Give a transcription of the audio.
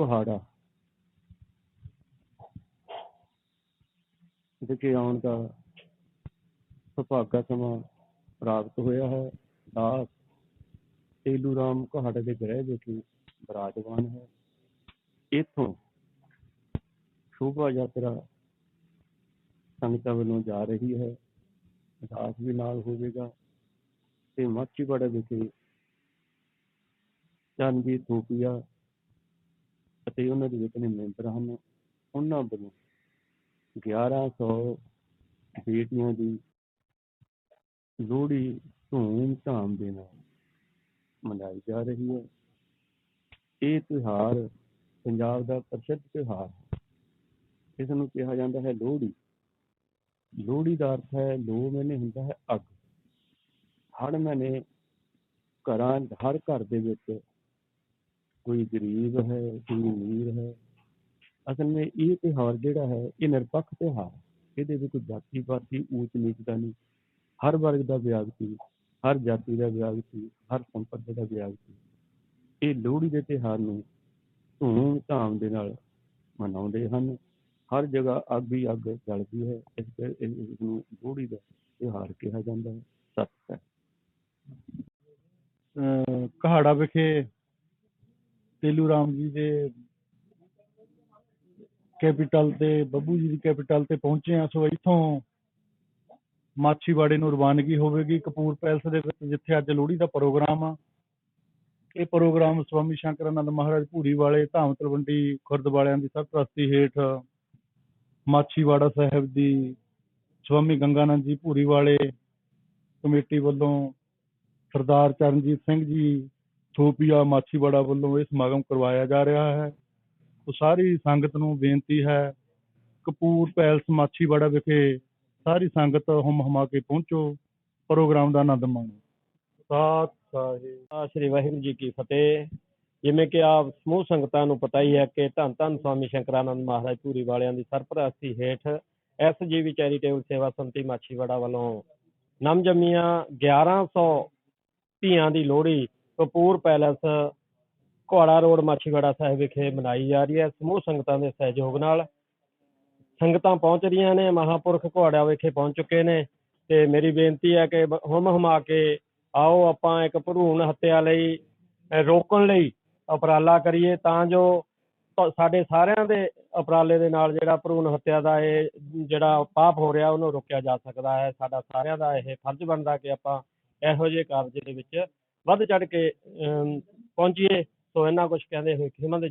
ਪਿੰਡ ਕੁਹਾੜਾ ਵਿਖੇ ਆਉਣ ਦਾ ਸੁਭਾਗਾ ਸਮਾਂ ਪ੍ਰਾਪਤ ਹੋਇਆ ਹੈ ਦਾਸ ਤੇਲੂ ਰਾਮ ਕੁਹਾੜੇ ਦੇ ਗ੍ਰਹਿ ਵਿਖੇ ਬਰਾਜਮਾਨ ਹੈ ਇੱਥੋਂ ਸ਼ੋਭਾ ਯਾਤਰਾ ਸੰਗਤਾਂ ਵੱਲੋਂ ਜਾ ਰਹੀ ਹੈ ਦਾਸ ਵੀ ਨਾਲ ਹੋਵੇਗਾ ਤੇ ਮਾਚੀਵਾੜਾ ਵਿਖੇ ਚੰਦੀ ਥੋਪੀਆ ਅਤੇ ਉਹਨਾਂ ਦੇ ਜਿਤਨੇ ਮੈਂਬਰ ਹਨ, ਉਹਨਾਂ ਵੱਲੋਂ 1100 ਬੇਟੀਆਂ ਦੀ ਲੋਹੜੀ ਧੂਮ ਧਾਮ ਦੇ ਨਾਲ ਮਨਾਈ ਜਾ ਰਹੀ ਹੈ। ਇਹ ਤਿਉਹਾਰ ਪੰਜਾਬ ਦਾ ਪ੍ਰਸਿੱਧ ਤਿਉਹਾਰ ਹੈ। ਇਸ ਨੂੰ ਕਿਹਾ ਜਾਂਦਾ ਹੈ ਲੋਹੜੀ। ਲੋਹੜੀ ਦਾ ਅਰਥ ਹੈ ਲੋ ਮਹੀਨੇ ਹੁੰਦਾ ਹੈ ਅੱਗ। ਹਰ ਮਹੀਨੇ ਘਰਾਂ, ਹਰ ਘਰ ਦੇ ਵਿੱਚ ਕੋਈ ਗਰੀਬ ਹੈ, ਕੋਈ ਅਮੀਰ ਹੈ, ਅਸਲ ਵਿੱਚ ਇਹ ਤਿਉਹਾਰ ਜਿਹੜਾ ਹੈ, ਇਹ ਨਿਰਪੱਖ ਤਿਉਹਾਰ ਹੈ। ਇਹਦੇ ਵਿੱਚ ਕੋਈ ਜਾਤੀ ਪਾਤੀ ਊਚ ਨੀਚ ਦਾ ਨਹੀਂ। ਹਰ ਵਰਗ ਦਾ ਵਿਅਕਤੀ ਹਰ ਜਾਤੀ ਦਾ ਵਿਅਕਤੀ ਹਰ ਸੰਪਰਕ ਦਾ ਵਿਅਕਤੀ ਇਹ ਲੋਹੜੀ ਦੇ ਤਿਉਹਾਰ ਨੂੰ ਧੂਮ ਧਾਮ ਦੇ ਨਾਲ ਮਨਾਉਂਦੇ ਹਨ। ਹਰ ਜਗ੍ਹਾ ਅੱਗ ਹੀ ਅੱਗ ਜਲਦੀ ਹੈ। ਇਸ ਕਰਕੇ ਇਸ ਨੂੰ ਲੋਹੜੀ ਦਾ ਤਿਉਹਾਰ ਕਿਹਾ ਜਾਂਦਾ ਹੈ। ਸੱਚ ਹੈ ਅਹ ਕਹਾੜਾ ਵਿਖੇ ਤੇਲੂ ਰਾਮ ਜੀ ਦੇ ਕੈਪੀਟਲ ਤੇ, ਬੱਬੂ ਜੀ ਦੀ ਕੈਪੀਟਲ ਤੇ ਪਹੁੰਚੇ ਆ ਸੋ ਇੱਥੋਂ ਮਾਛੀਵਾੜੇ ਨੂੰ ਰਵਾਨਗੀ ਹੋਵੇਗੀ। ਕਪੂਰ ਪੈਲਸ ਦੇ ਵਿੱਚ ਜਿੱਥੇ ਅੱਜ ਲੋਹੜੀ ਦਾ ਪ੍ਰੋਗਰਾਮ ਆ। ਇਹ ਪ੍ਰੋਗਰਾਮ ਸਵਾਮੀ ਸ਼ੰਕਰਾਨੰਦ ਮਹਾਰਾਜ ਭੂਰੀ ਵਾਲੇ, ਧਾਮ ਤਲਵੰਡੀ ਖੁਰਦ ਵਾਲਿਆਂ ਦੀ ਸਰਪ੍ਰਸਤੀ ਹੇਠ ਮਾਛੀਵਾੜਾ ਸਾਹਿਬ ਦੀ ਸਵਾਮੀ ਗੰਗਾਨੰਦ ਜੀ ਭੂਰੀ ਵਾਲੇ ਕਮੇਟੀ ਵੱਲੋਂ ਸਰਦਾਰ ਚਰਨਜੀਤ ਸਿੰਘ ਜੀ ਥੋਪੀਆ ਮਾਛੀਵਾੜਾ ਵੱਲੋਂ ਇਹ ਸਮਾਗਮ ਕਰਵਾਇਆ ਜਾ ਰਿਹਾ ਹੈ। ਸੋ ਸਾਰੀ ਸੰਗਤ ਨੂੰ ਬੇਨਤੀ ਹੈ, ਕਪੂਰ ਪੈਲਸ ਮਾਛੀਵਾੜਾ ਵਿਖੇ ਸਾਰੀ ਸੰਗਤ ਹੁਮ ਹੁਮਾ ਕੇ ਪਹੁੰਚੋ, ਪ੍ਰੋਗਰਾਮ ਦਾ ਆਨੰਦ ਮਾਣੋ। ਸਾਤ ਸਾਹਿਬ। ਸ੍ਰੀ ਵਾਹਿਗੁਰੂ ਜੀ ਕੀ ਫਤਿਹ। ਜਿਵੇਂ ਕਿ ਆਪ ਸਮੂਹ ਸੰਗਤਾਂ ਨੂੰ ਪਤਾ ਹੀ ਹੈ ਕਿ ਧੰਨ ਧੰਨ ਸਵਾਮੀ ਸ਼ੰਕਰਾਨੰਦ ਮਹਾਰਾਜ ਧੂਰੀ ਵਾਲਿਆਂ ਦੀ ਸਰਪ੍ਰਸਤੀ ਹੇਠ ਐਸਜੀਵੀ ਚੈਰੀਟੇਬਲ ਸੇਵਾ ਸੰਮਤੀ ਮਾਛੀਵਾੜਾ ਵੱਲੋਂ ਨਮ ਜੰਮੀਆਂ 1100 ਧੀਆਂ ਦੀ ਲੋਹੜੀ ਕਪੂਰ ਪੈਲਸ, ਘੋੜਾ ਰੋਡ ਮਾਛੀਵਾੜਾ ਸਾਹਿਬ ਵਿਖੇ ਮਨਾਈ ਜਾ ਰਹੀ ਹੈ। ਸਮੂਹ ਸੰਗਤਾਂ ਦੇ ਸਹਿਯੋਗ ਨਾਲ ਸੰਗਤਾਂ ਪਹੁੰਚ ਰਹੀਆਂ ਨੇ, ਮਹਾਪੁਰਖ ਘੋੜਾ ਵਿਖੇ ਪਹੁੰਚ ਚੁੱਕੇ ਨੇ ਤੇ ਮੇਰੀ ਬੇਨਤੀ ਹੈ ਕਿ ਬ- ਹੁਮ ਹੁਮਾ ਕੇ ਆਓ, ਆਪਾਂ ਇੱਕ ਭਰੂਣ ਹੱਤਿਆ ਲਈ ਰੋਕਣ ਲਈ ਉਪਰਾਲਾ ਕਰੀਏ ਤਾਂ ਜੋ ਸਾਡੇ ਸਾਰਿਆਂ ਦੇ ਉਪਰਾਲੇ ਦੇ ਨਾਲ ਜਿਹੜਾ ਭਰੂਣ ਹੱਤਿਆ ਦਾ ਇਹ ਜਿਹੜਾ ਪਾਪ ਹੋ ਰਿਹਾ, ਉਹਨੂੰ ਰੋਕਿਆ ਜਾ ਸਕਦਾ ਹੈ। ਸਾਡਾ ਸਾਰਿਆਂ ਦਾ ਇਹ ਫਰਜ਼ ਬਣਦਾ ਕਿ ਆਪਾਂ ਇਹੋ ਜਿਹੇ ਕਾਰਜ ਦੇ ਵਿੱਚ ਵੱਧ ਚੜ ਕੇ ਅਮ, ਪਹੁੰਚੀਏ ਸੋ ਇੰਨਾ ਕੁਝ ਕਹਿੰਦੇ ਹੋਏ ਖਿਮਾ ਦੇ